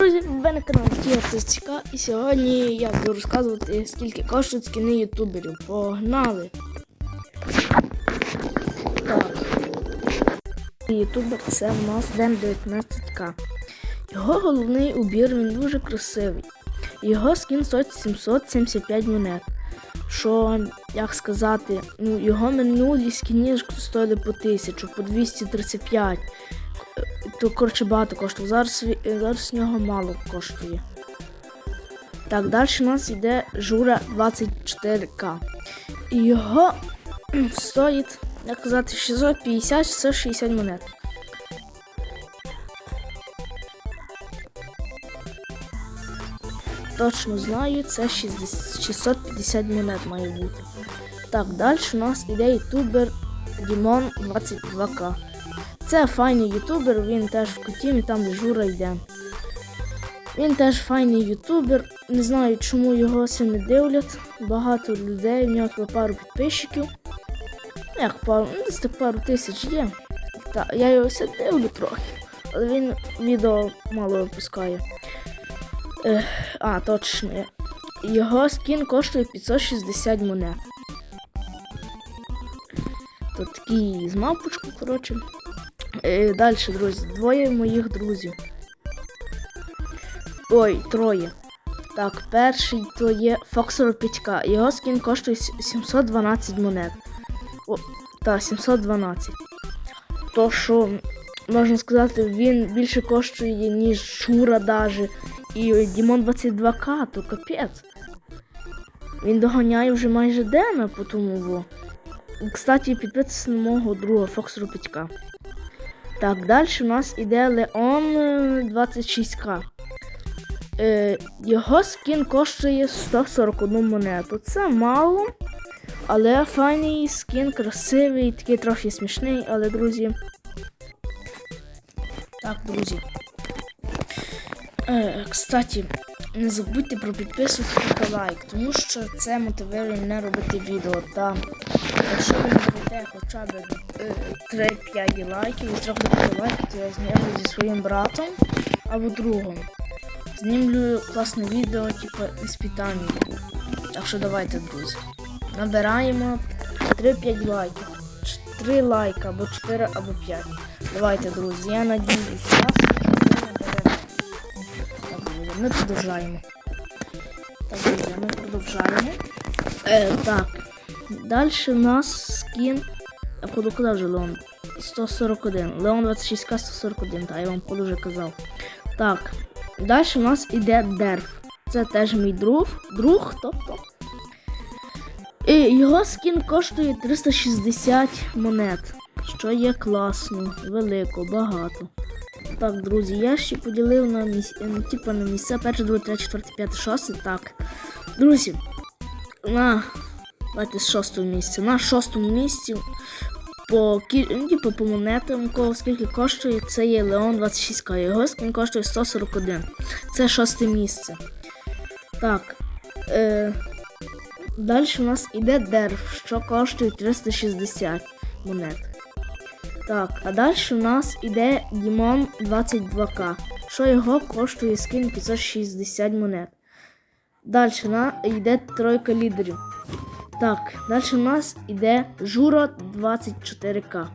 Друзі, ви на каналі Артистика і сьогодні я буду розказувати, скільки коштують скини ютуберів. Погнали! Так. Ютубер це в нас Ден 19К. Його головний убір він дуже красивий. Його скін стоїть 775 монет. Що, як сказати, ну, його минулі скіни ж стоїли по 1000, по 235 то коротше багато коштує. Зараз, ві- зараз нього мало коштує. Так, далі у нас йде Жура 24К. І його стоїть, як казати, 650-660 монет. Точно знаю, це 60 650 монет має бути. Так, далі у нас іде ютубер Дімон 22К. Це файний ютубер, він теж в Кутімі, там де Жура йде. Він теж файний ютубер. Не знаю, чому його все не дивлять. Багато людей, в нього пару підписчиків. Як пару, ну, десь так пару тисяч є. Та, я його все дивлю трохи. Але він відео мало випускає. Ех, а, точно. Його скін коштує 560 монет. Тут такий з мапочку, коротше. Е, Далі, друзі, двоє моїх друзів. Ой, троє. Так, перший то є Фоксор Пічка. Його скін коштує 712 монет. О, та, 712. То що, можна сказати, він більше коштує, ніж Шура даже. І Дімон 22К, то капець. Він доганяє вже майже Дена по тому. Кстати, підписуйтесь на мого друга Фоксору Пічка. Так, далі у нас іде Леон е, 26К. Е, його скін коштує 141 монету. Це мало, але файний скін, красивий, такий трохи смішний, але друзі. Так, друзі. Е, кстати, не забудьте про підписку та лайк, тому що це мотивує мене робити відео. Та якщо ви наберете хоча б е, 3-5 лайків і трохи лайків, то я знімлю зі своїм братом або другом. Знімлю класне відео, типу іспитання. Так що давайте, друзі. Набираємо 3-5 лайків. 3 лайка або 4 або 5. Давайте, друзі, я надіюсь, вас ви наберете. Так, друзі, ми продовжаємо. Так, друзі, ми продовжаємо. Е, так. Далі у нас скін. Я походу казав вже Леон. 141. Леон 26К 141, так, я вам походу вже казав. Так. Далі у нас іде Дерф. Це теж мій друг. Друг, тобто. І його скін коштує 360 монет, що є класно, велико, багато. Так, друзі, я ще поділив на місця, ну, типу на місця перше, друге, третє, четверте, п'яте, шосте. Так. Друзі, на давайте з шостого місця. На шостому місці по ну, типу, по монетам, кого скільки коштує, це є Леон 26К. Його скін коштує 141. Це шосте місце. Так. Е... Далі у нас іде дерф, що коштує 360 монет. Так, а далі у нас іде Дімон 22К, що його коштує скін 560 монет. Далі йде тройка лідерів. Так, далі у нас іде Жура 24К.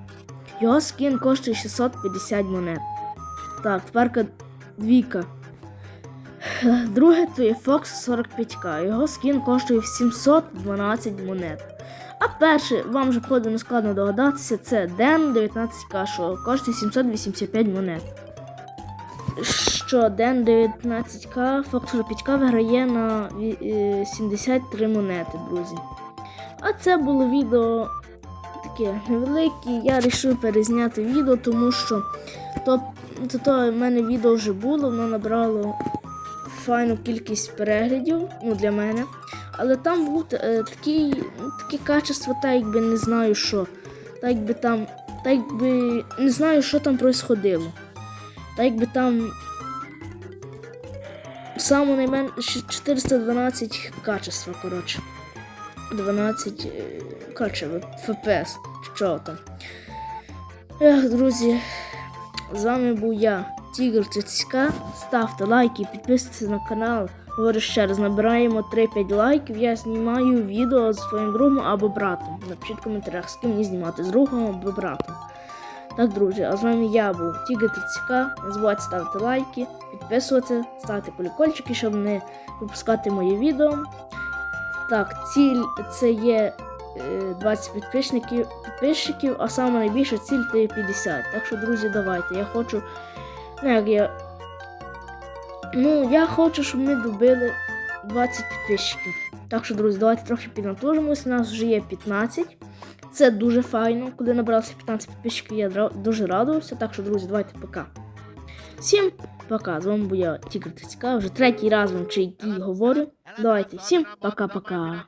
Його скін коштує 650 монет. Так, тепер двійка. Друге то є Fox 45К. Його скін коштує 712 монет. А перше, вам вже походу не складно догадатися, це Ден 19К, що коштує 785 монет. Що Ден 19К, Fox 45К виграє на е, 73 монети, друзі. А це було відео таке невелике. Я вирішив перезняти відео, тому що то, то, то в мене відео вже було, воно набрало файну кількість переглядів ну, для мене. Але там був е, ну, таке качество, та якби не знаю що. Та якби там, та якби не знаю, що там происходило. Та якби там саме найменше 412 качества, коротше. 12 е, коротше, FPS. Що там. Ех, друзі, з вами був я, Тігр Цицька. Ставте лайки, підписуйтесь на канал. Говорю ще раз, набираємо 3-5 лайків. Я знімаю відео з своїм другом або братом. Напишіть в коментарях, з ким мені знімати, з другом або братом. Так, друзі, а з вами я був Тігр Цицька. Не забувайте ставити лайки, підписуватися, ставити колокольчики, щоб не випускати мої відео. Так, ціль це є е, 20 підписників, підписчиків, а саме найбільша ціль це є 50. Так що, друзі, давайте. Я хочу. Ну, як я. Ну, я хочу, щоб ми добили 20 підписчиків. Так що, друзі, давайте трохи піднатужимось. У нас вже є 15. Це дуже файно. Коли набралося 15 підписчиків, я дуже радувався. Так що, друзі, давайте пока. Всім пока. З вами був я Тігр Тицька. Вже третій раз вам чи говорю. Давайте, всім пока-пока.